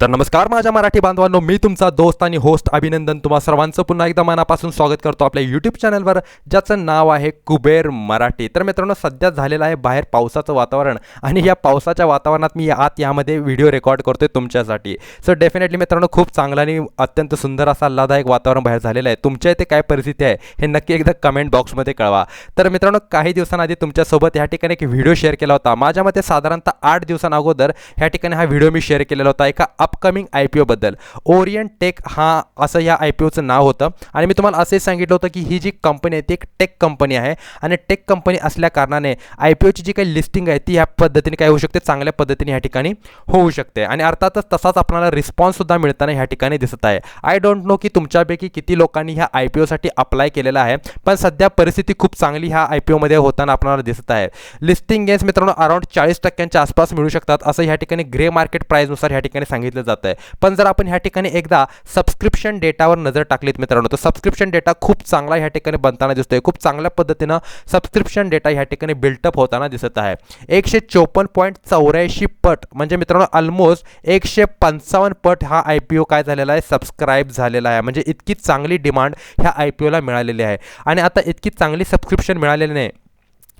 तर नमस्कार माझ्या मराठी बांधवांनो मी तुमचा दोस्त आणि होस्ट अभिनंदन तुम्हा सर्वांचं पुन्हा एकदा मनापासून स्वागत करतो आपल्या यूट्यूब चॅनलवर ज्याचं नाव आहे कुबेर मराठी. तर मित्रांनो सध्या झालेलं आहे बाहेर पावसाचं वातावरण आणि या पावसाच्या वातावरणात मी आत यामध्ये व्हिडिओ रेकॉर्ड करतोय तुमच्यासाठी. सो डेफिनेटली मित्रांनो खूप चांगला आणि अत्यंत सुंदर असा आल्हादायक वातावरण बाहेर झालेलं आहे. तुमच्या इथे काय परिस्थिती आहे हे नक्की एकदा कमेंट बॉक्समध्ये कळवा. तर मित्रांनो काही दिवसांआधी तुमच्यासोबत या ठिकाणी एक व्हिडिओ शेअर केला होता. माझ्या मते साधारणतः आठ दिवसांअगोदर ह्या ठिकाणी हा व्हिडिओ मी शेअर केलेला होता. एका अपकमिंग आय पी ओबद्दल ओरियन टेक हा असं या आय पी ओचं नाव होतं. आणि मी तुम्हाला असे सांगितलं होतं की ही जी कंपनी आहे ती एक टेक कंपनी आहे. आणि टेक कंपनी असल्या कारणाने आय पी ओची जी काही लिस्टिंग आहे ती ह्या पद्धतीने काय होऊ शकते? चांगल्या पद्धतीने ह्या ठिकाणी होऊ शकते. आणि अर्थातच तसाच आपल्याला रिस्पॉन्ससुद्धा मिळताना ह्या ठिकाणी दिसत आहे. आय डोंट नो की तुमच्यापैकी किती लोकांनी ह्या आय पी ओसाठी अप्लाय केलेला आहे पण सध्या परिस्थिती खूप चांगली ह्या आय पी ओमध्ये होताना आपल्याला दिसत आहे. लिस्टिंग गेन्स मित्रांनो अराउंड चाळीस टक्क्यांच्या आसपास मिळू शकतात असं ह्या ठिकाणी ग्रे मार्केट प्राईजनुसार ह्या ठिकाणी सांगितलं जातं आहे पण जर आपण ह्या ठिकाणी एकदा सबस्क्रिप्शन डेटावर नजर टाकलीत मित्रांनो तर सबस्क्रिप्शन डेटा खूप चांगला ह्या ठिकाणी बनताना दिसतोय. खूप चांगल्या पद्धतीनं सबस्क्रिप्शन डेटा ह्या ठिकाणी बिल्टअप होताना दिसत आहे. एकशे चोपन्न पॉईंट चौऱ्याऐंशी पट म्हणजे मित्रांनो ऑलमोस्ट एकशे पंचावन्न पट हा आय पी ओ काय झालेला आहे? सबस्क्राईब झालेला आहे. म्हणजे इतकी चांगली डिमांड ह्या आय पी ओला मिळालेली आहे. आणि आता इतकी चांगली सबस्क्रिप्शन मिळालेली नाही.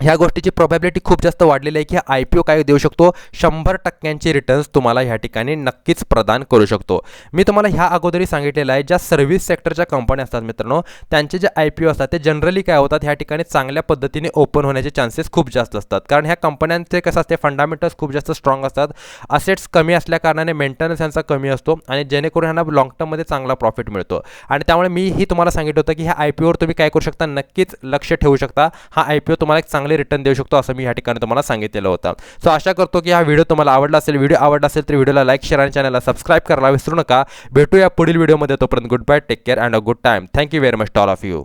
ह्या गोष्टीची प्रॉबॅबिलिटी खूप जास्त वाढलेली आहे की आय पी ओ काय देऊ शकतो? शंभर टक्क्यांचे रिटर्न्स तुम्हाला ह्या ठिकाणी नक्कीच प्रदान करू शकतो. मी तुम्हाला ह्या अगोदरही सांगितलेलं आहे ज्या सर्व्हिस सेक्टरच्या कंपन्या असतात मित्रांनो त्यांचे जे आय पी ओ असतात ते जनरली काय होतात ह्या ठिकाणी चांगल्या पद्धतीने ओपन होण्याचे चान्सेस खूप जास्त असतात. कारण ह्या कंपन्यांचे कसं असते फंडामेंटल्स खूप जास्त स्ट्रॉंग असतात. असेट्स कमी असल्याकारणाने मेंटेनन्स यांचा कमी असतो आणि जेणेकरून ह्यांना लॉंग टर्ममध्ये चांगला प्रॉफिट मिळतो. आणि त्यामुळे मीही तुम्हाला सांगितलं होतं की ह्या आय पी ओवर तुम्ही काय करू शकता? नक्कीच लक्ष ठेवू शकता. हा आय पी ओ तुम्हाला एक चांगला चांगले रिटर्न देऊ शकतो असं मी या ठिकाणी तुम्हाला सांगितलेलं होतं. सो आशा करतो की हा व्हिडिओ तुम्हाला आवडला असेल व्हिडिओ आवडला असेल तर व्हिडिओला लाईक शेअर आणि चॅनलला सबस्क्राईब करायला विसरू नका. भेटूया पुढील व्हिडिओमध्ये. तोपर्यंत good bye take care and a good time thank you very much all of you